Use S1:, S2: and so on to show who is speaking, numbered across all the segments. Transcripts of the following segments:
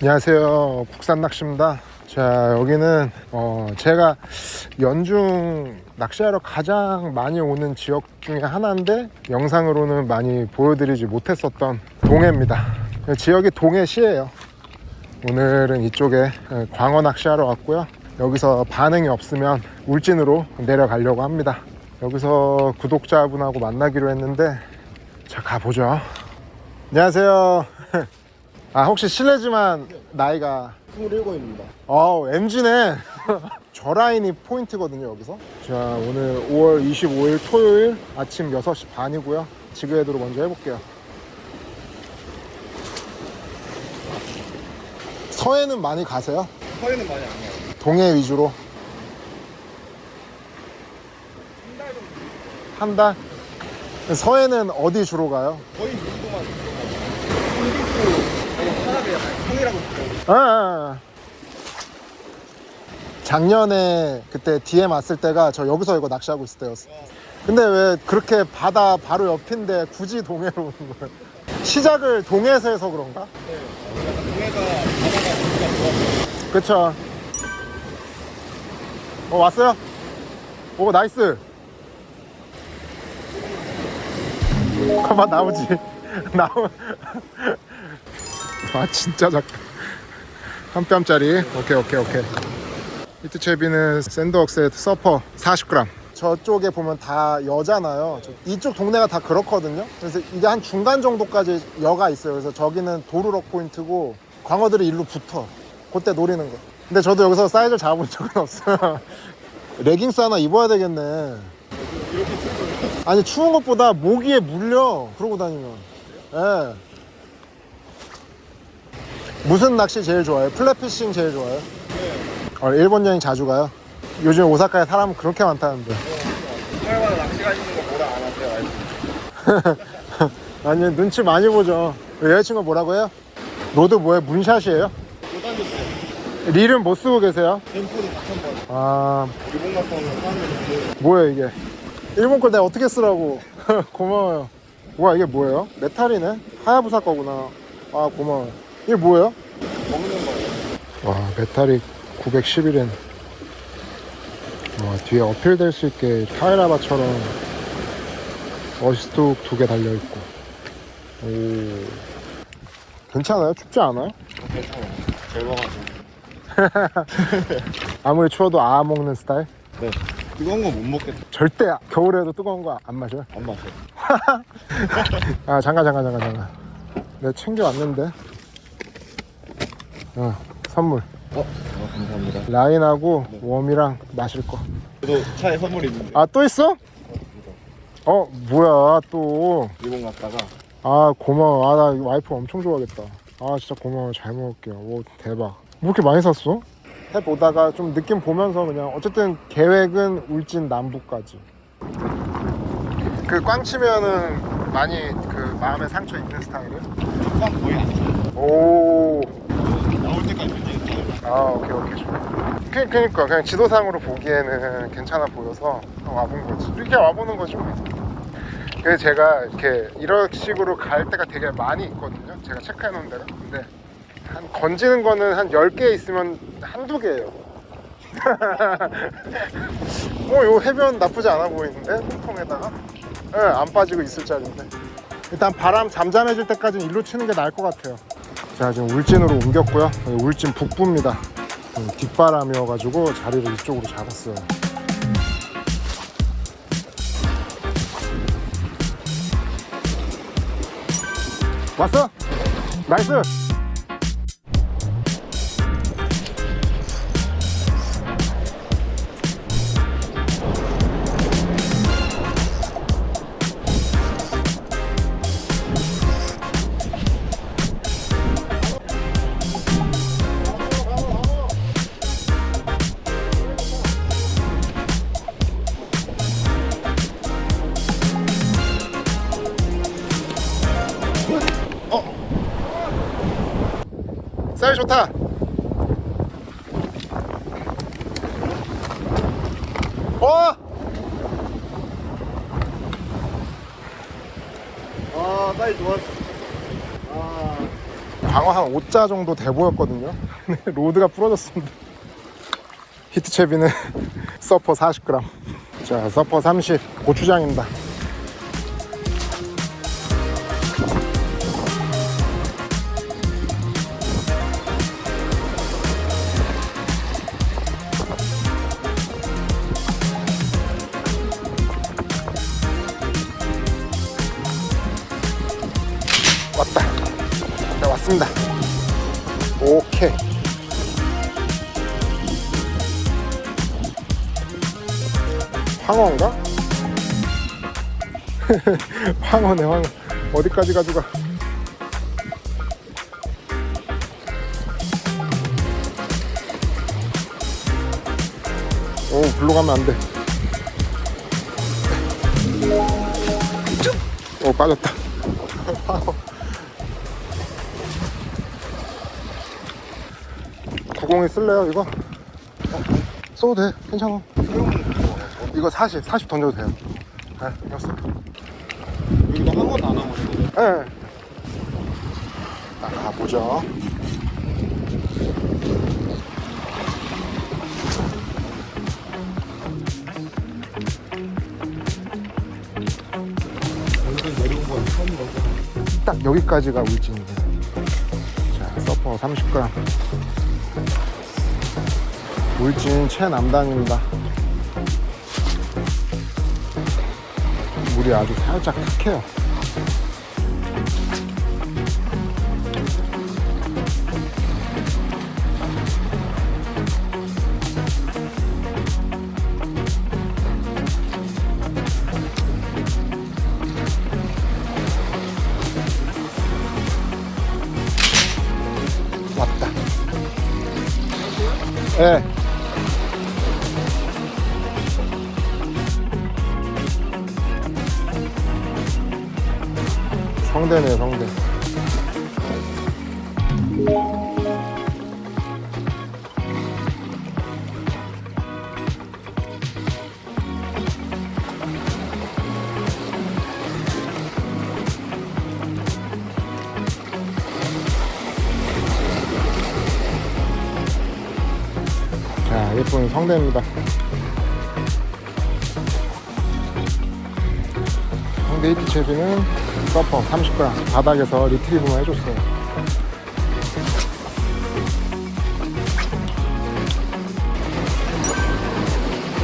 S1: 안녕하세요. 국산 낚시입니다. 자, 여기는 어, 제가 연중 낚시하러 가장 많이 오는 지역 중에 하나인데 영상으로는 많이 보여드리지 못했었던 동해입니다. 지역이 동해시예요. 오늘은 이쪽에 광어 낚시하러 왔고요. 여기서 반응이 없으면 울진으로 내려가려고 합니다. 여기서 구독자분하고 만나기로 했는데 자 가보죠. 안녕하세요. 아 혹시 실례지만 나이가
S2: 27입니다.
S1: 어 MG네 저 라인이 포인트거든요 여기서 자 오늘 5월 25일 토요일 아침 6시 반이고요 지그헤드로 먼저 해볼게요 서해는 많이 가세요?
S2: 서해는 많이 안 가요.
S1: 동해 위주로 한 달? 서해는 어디 주로 가요?
S2: 거의 이 정도만 홍길도 사람이 부르거든요.
S1: 아, 아, 아. 작년에 그때 DM 왔을 때가 저 여기서 이거 낚시하고 있을 때였어. 근데 왜 그렇게 바다 바로 옆인데 굳이 동해로 오는 거예요? 시작을 동해에서 해서 그런가?
S2: 동해가 바다가 좋아서
S1: 그쵸. 어, 왔어요? 오, 나이스. 가만 나오지. 나오. 아, 진짜 작다. 한 뼘짜리. 오케이, 오케이, 오케이. 히트 채비는 샌드웍스의 서퍼 40g. 저쪽에 보면 다 여잖아요. 저- 이쪽 동네가 다 그렇거든요. 그래서 이게 한 중간 정도까지 여가 있어요. 그래서 저기는 도루럭 포인트고 광어들이 일로 붙어. 그때 노리는 거. 근데 저도 여기서 사이즈를 잡아본 적은 없어요. 레깅스 하나 입어야 되겠네. 아니 추운 것보다 모기에 물려 그러고 다니면. 예. 무슨 낚시 제일 좋아해요? 플랫피싱 제일 좋아해요? 어, 일본 여행 자주 가요? 요즘 오사카에 사람 그렇게 많다는데.
S2: 주말마다 낚시 가시는 거 뭐라 안 하세요? 아이고.
S1: 아니 눈치 많이 보죠. 여자친구 뭐라고 해요? 로드 뭐예요? 문샷이에요?
S2: 못 던졌어요.
S1: 릴은 못 쓰고 계세요?
S2: 댐프도 4,000번.
S1: 아
S2: 일본 갔다 오면 사람들이
S1: 뭐야 이게? 일본 걸 내가 어떻게 쓰라고? 고마워요. 와 이게 뭐예요? 메탈이네? 하야부사 거구나. 아 고마워요. 이게 뭐예요?
S2: 먹는 거예요.
S1: 와 메탈이 911엔. 와 뒤에 어필될 수 있게 타이라바처럼 어시스트 두 개 달려 있고. 오. 괜찮아요? 춥지 않아요?
S2: 괜찮아요. 잘 먹어가지고.
S1: 아무리 추워도 아 먹는 스타일?
S2: 네. 뜨거운 거 못 먹겠다.
S1: 절대 겨울에도 뜨거운 거 안 마셔요?
S2: 안 마셔요.
S1: 아 잠깐 잠깐 잠깐 잠깐 내가 챙겨왔는데 어 선물
S2: 어? 어 감사합니다.
S1: 라인하고 웜이랑 마실
S2: 저도 차에 선물이 있는데.
S1: 거아또 있어? 어 뭐야 또아
S2: 일본 갔다가
S1: 고마워 아 나 와이프 엄청 좋아하겠다 아 진짜 고마워 잘 먹을게요 오 대박 뭐 이렇게 많이 샀어? 해보다가 좀 느낌 보면서 그냥 어쨌든 계획은 울진 남부까지 그 꽝 치면은 많이 그 마음에 상처 있는 스타일이에요?
S2: 꽝 거의 안.
S1: 오 아 오케이 오케이. 좋아 그, 그니까 그냥 지도상으로 보기에는 괜찮아 보여서 와본 거지. 이렇게 와보는 거죠 그래서 제가 이렇게 이런 식으로 갈 때가 되게 많이 있거든요. 제가 체크해 놓은 데가. 근데 한 건지는 거는 한 10개 있으면 한두 개예요. 어, 요 해변 나쁘지 않아 보이는데? 홍콩에다가? 예, 안 빠지고 있을 자리인데. 일단 바람 잠잠해질 때까지는 일로 치는 게 나을 것 같아요 자 지금 울진으로 옮겼고요. 울진 북부입니다. 음, 뒷바람이어가지고 자리를 이쪽으로 잡았어요. 왔어? 나이스 사이 좋다 어!
S2: 아, 사이 좋았어. 아,
S1: 광어 한 5자 정도 돼 보였거든요. 로드가 부러졌습니다. 히트 채비는 서퍼 40g. 자, 서퍼 30 고추장입니다. 오케이. 황어인가? 황어네, 황어. 어디까지 가져가? 오, 글로 가면 안 돼. 오, 빠졌다. 구공이 쓸래요 이거? 써도 돼 괜찮아 이거 40, 40 던져도 돼요 네, 이거 써.
S2: 여기가 한 번도 안 하고 있어.
S1: 네. 자, 가보죠
S2: 완전 내려온 건 처음이라서.
S1: 딱 여기까지가 울진이에요 자 서퍼 30g 울진 최남단입니다. 물이 아주 살짝 탁해요. 왔다. 예 성대네요 성대. 자 예쁜 성대입니다. 성대 히트 채비는 서퍼 30g 바닥에서 리트리브만 해줬어요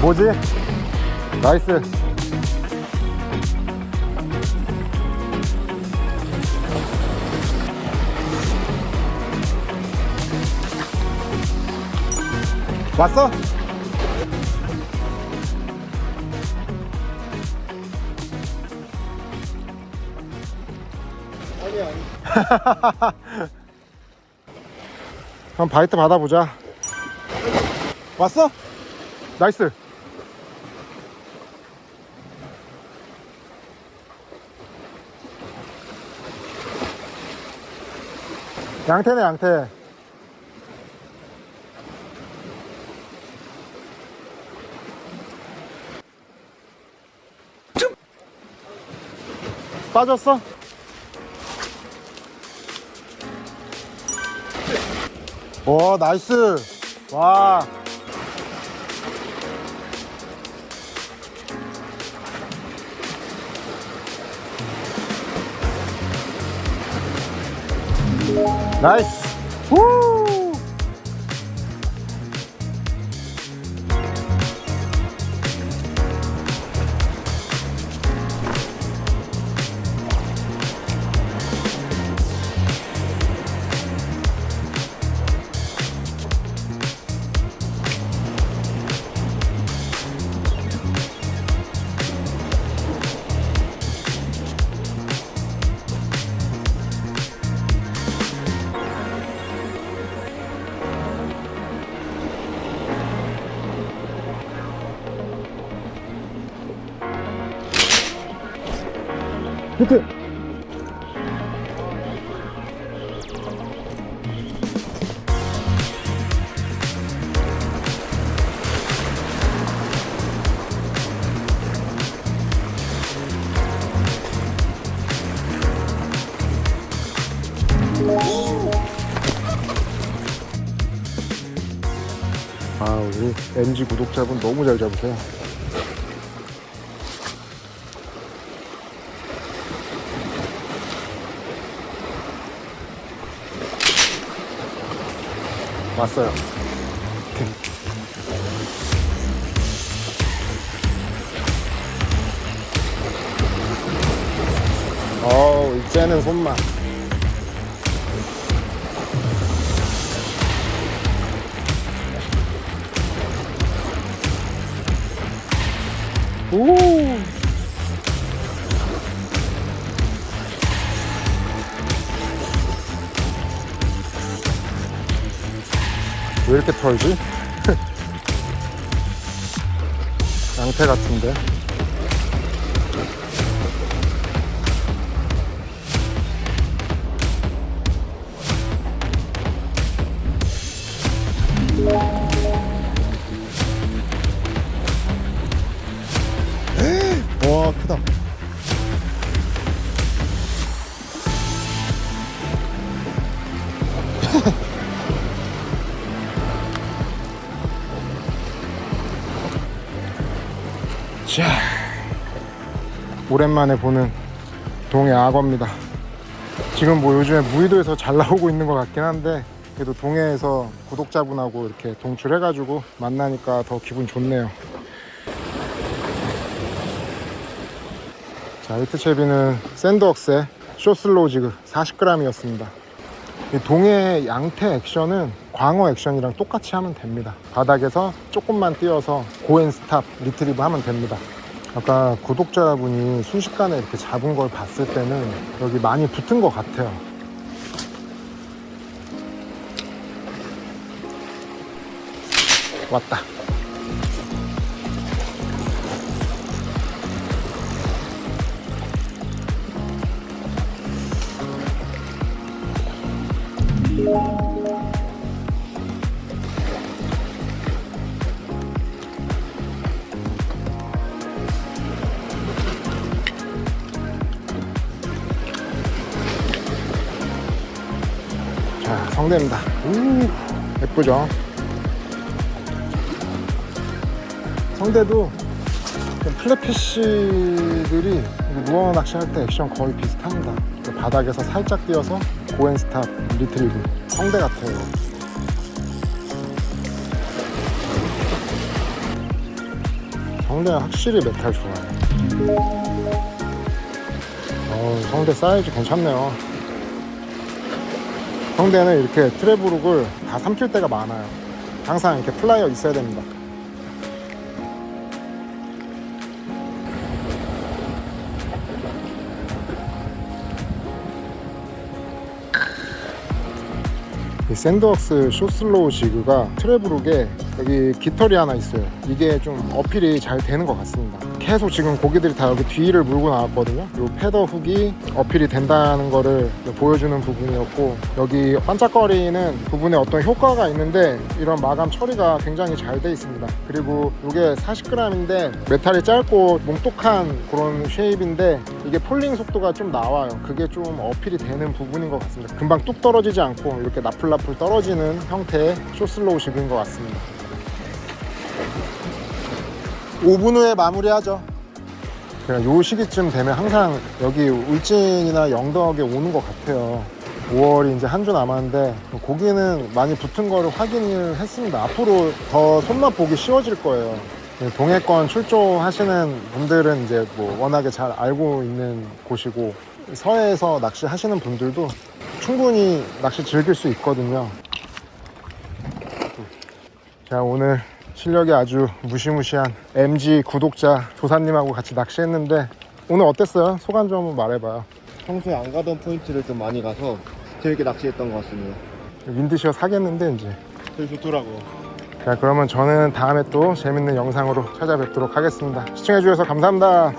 S1: 뭐지? 나이스 왔어? 그럼 바이트 받아보자. 왔어? 나이스. 양태네 양태. 빠졌어? 오 나이스. 와. 나이스 히트! 아 우리 MG 구독자분 너무 잘 잡으세요 왔어요. 어우, 이제는 손맛. 오! 왜 이렇게 털지? 양태 같은데? 오랜만에 보는 동해 악어입니다 지금 뭐 요즘에 무의도에서 잘 나오고 있는 것 같긴 한데 그래도 동해에서 구독자분하고 이렇게 동출해가지고 만나니까 더 기분 좋네요 자, 히트채비는 샌드웍스의 쇼슬로우 지그 40g이었습니다. 이 동해 양태 액션은 광어 액션이랑 똑같이 하면 됩니다. 바닥에서 조금만 띄어서 고앤 스탑 리트리브 하면 됩니다. 아까 구독자분이 순식간에 이렇게 잡은 걸 봤을 때는 여기 많이 붙은 것 같아요. 왔다. 성대입니다. 우, 예쁘죠? 성대도 좀 플랫피쉬들이 무어 낚시할 때 액션 거의 비슷합니다. 그 바닥에서 살짝 띄어서 고앤스탑 리트리브 성대 같아요. 성대가 확실히 메탈 좋아요. 어, 성대 사이즈 괜찮네요. 성대는 이렇게 트래브룩을 다 삼킬 때가 많아요. 항상 이렇게 플라이어 있어야 됩니다. 이 샌드웍스 쇼슬로우 지그가 트래브룩에 여기 깃털이 하나 있어요. 이게 좀 어필이 잘 되는 것 같습니다. 계속 지금 고기들이 다 여기 뒤를 물고 나왔거든요. 이 패더 훅이 어필이 된다는 거를 보여주는 부분이었고 여기 반짝거리는 부분에 어떤 효과가 있는데 이런 마감 처리가 굉장히 잘 돼 있습니다. 그리고 이게 40g인데 메탈이 짧고 몽똑한 그런 쉐입인데 이게 폴링 속도가 좀 나와요. 그게 좀 어필이 되는 부분인 것 같습니다. 금방 뚝 떨어지지 않고 이렇게 나풀나풀 떨어지는 형태의 쇼슬로우 식인 것 같습니다. 5분 후에 마무리하죠. 그냥 요 시기쯤 되면 항상 여기 울진이나 영덕에 오는 것 같아요. 5월이 이제 한 주 남았는데 고기는 많이 붙은 거를 확인을 했습니다. 앞으로 더 손맛 보기 쉬워질 거예요. 동해권 출조하시는 분들은 이제 뭐 워낙에 잘 알고 있는 곳이고 서해에서 낚시 하시는 분들도 충분히 낚시 즐길 수 있거든요. 자 오늘 실력이 아주 무시무시한 MG 구독자 조사님하고 같이 낚시했는데 오늘 어땠어요? 소감 좀 한번 말해봐요.
S2: 평소에 안 가던 포인트를 좀 많이 가서 재밌게 낚시했던 것 같습니다.
S1: 윈드시어 사겠는데 이제.
S2: 되게 좋더라고요.
S1: 자 그러면 저는 다음에 또 재밌는 영상으로 찾아뵙도록 하겠습니다. 시청해주셔서.
S2: 감사합니다.